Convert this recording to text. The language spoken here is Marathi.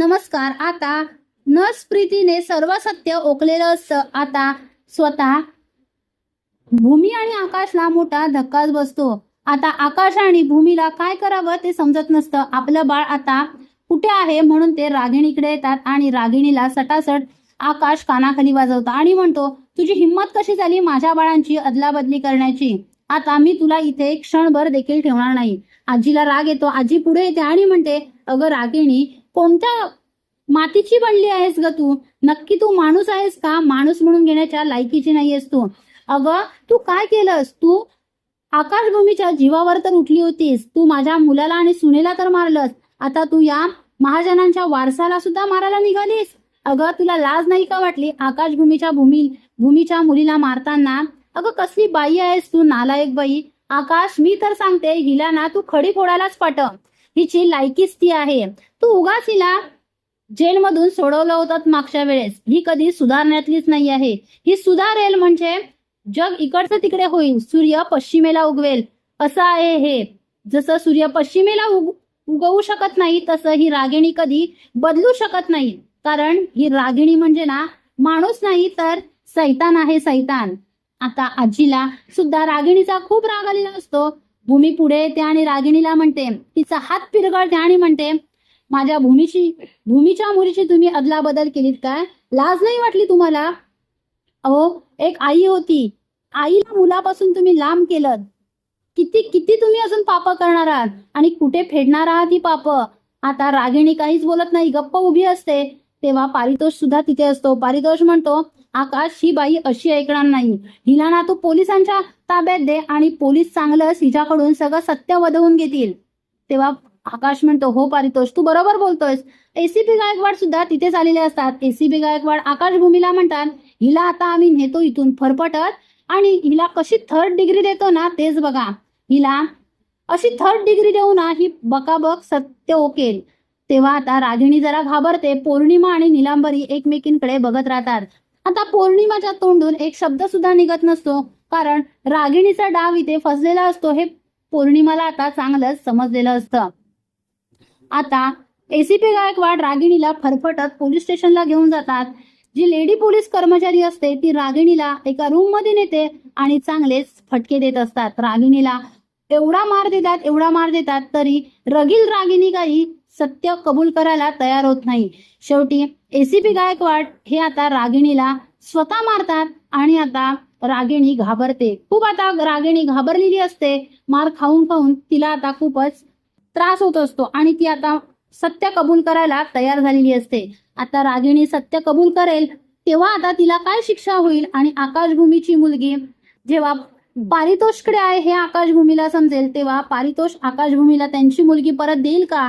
नमस्कार आता नस प्रीतीने सर्व सत्य ओकलेलं असतं. आता स्वतः भूमी आणि आकाशला मोठा धक्काच बसतो. आता आकाश आणि भूमीला काय करावं ते समजत नसतं. आपलं बाळ आता कुठे आहे म्हणून ते रागिणीकडे येतात आणि रागिणीला सटासट आकाश कानाखाली वाजवतो आणि म्हणतो तुझी हिंमत कशी झाली माझ्या बाळांची अदलाबदली करण्याची? आता मी तुला इथे क्षणभर देखील ठेवणार नाही. आजीला राग येतो. आजी पुढे येते आणि म्हणते अगं रागिणी कोणत्या मातीची बनली आहेस ग तू? नक्की तू माणूस आहेस का? माणूस म्हणून घेण्याच्या लायकीची नाहीयेस तू. अगं तू काय केलंस? तू आकाशभूमीच्या जीवावर तर उठली होतीस. तू माझ्या मुलाला आणि सुनेला तर मारलंस. आता तू या महाजनांच्या वारसाला सुद्धा मारायला निघालीस. अगं तुला लाज नाही का वाटली? आकाशभूमीच्या भूमी भूमीच्या मुलीला मारताना? अगं कसली बाई आहेस तू नालायक बाई. आकाश मी तर सांगते हिला ना तू खडी फोडायलाच पाठव. हिची लायकीच ती आहे. तू उगाच हिला जेलमधून सोडवलं होतं मागच्या वेळेस. ही कधी सुधारण्यातलीच नाही आहे. ही सुधारेल म्हणजे जग इकडचं तिकडे होईल. सूर्य पश्चिमेला उगवेल. असं आहे हे. जसं सूर्य पश्चिमेला उग उगवू शकत नाही तसं ही रागिणी कधी बदलू शकत नाही. कारण ही रागिणी म्हणजे ना माणूस नाही तर सैतान आहे सैतान. आता आजीला सुद्धा रागिणीचा खूप राग आलेला असतो. भूमी पुढे येते आणि रागिणीला म्हणते तिचा हात पिरगळते आणि म्हणते माझ्या भूमीची भूमीच्या मुलीची तुम्ही अदलाबदल केलीत काय? लाज नाही वाटली तुम्हाला? अहो एक आई होती. आईला मुलापासून तुम्ही लांब केलं किती किती तुम्ही अजून पाप करणार आहात? आणि कुठे फेडणार आहात ही पाप? आता रागिणी काहीच बोलत नाही गप्प उभी असते. तेव्हा पारितोष सुद्धा तिथे असतो. पारितोष म्हणतो आकाश ही बाई अशी ऐकणार नाही. हिला ना तू पोलिसांच्या ताब्यात दे आणि पोलीस चांगलंच हिच्याकडून सगळं सत्य वधवून घेतील. तेव्हा आकाश म्हणतो हो पारितोष तू बरोबर बोलतोयस. एसीपी गायकवाड सुद्धा तिथेच आलेले असतात. एसीपी गायकवाड आकाशभूमीला म्हणतात हिला आता आम्ही नेतो इथून फरफटत आणि हिला कशी थर्ड डिग्री देतो ना तेच बघा. हिला अशी थर्ड डिग्री देऊ ना ही बकाबक सत्य ओकेल. तेव्हा आता रागिणी जरा घाबरते. पौर्णिमा आणि निलांबरी एकमेकींकडे बघत राहतात. आता पौर्णिमाच्या तोंडून एक शब्द सुद्धा निघत नसतो. कारण रागिणीचा डाव इथे फसलेला असतो हे पौर्णिमाला आता चांगलंच समजलेलं असतं. आता एसीपी गायकवाड रागिणीला फरफटत पोलीस स्टेशनला घेऊन जातात. जी लेडी पोलीस कर्मचारी असते ती रागिणीला एका रूममध्ये नेते आणि चांगलेच फटके देत असतात. रागिणीला एवढा मार देतात एवढा मार देतात तरी रगील रागिणी काही सत्य कबूल करायला तयार होत नाही. शेवटी एसीपी गायकवाड हे आता रागिणीला स्वतः मारतात आणि आता रागिणी घाबरते. खूप आता रागिणी घाबरलेली असते. मार खाऊन खाऊन तिला आता खूपच त्रास होत असतो आणि ती आता सत्य कबूल करायला तयार झालेली असते. आता रागिणी सत्य कबूल करेल तेव्हा आता तिला काय शिक्षा होईल आणि आकाशभूमीची मुलगी जेव्हा पारितोषकडे आहे हे आकाशभूमीला समजेल तेव्हा पारितोष आकाशभूमीला त्यांची मुलगी परत देईल का?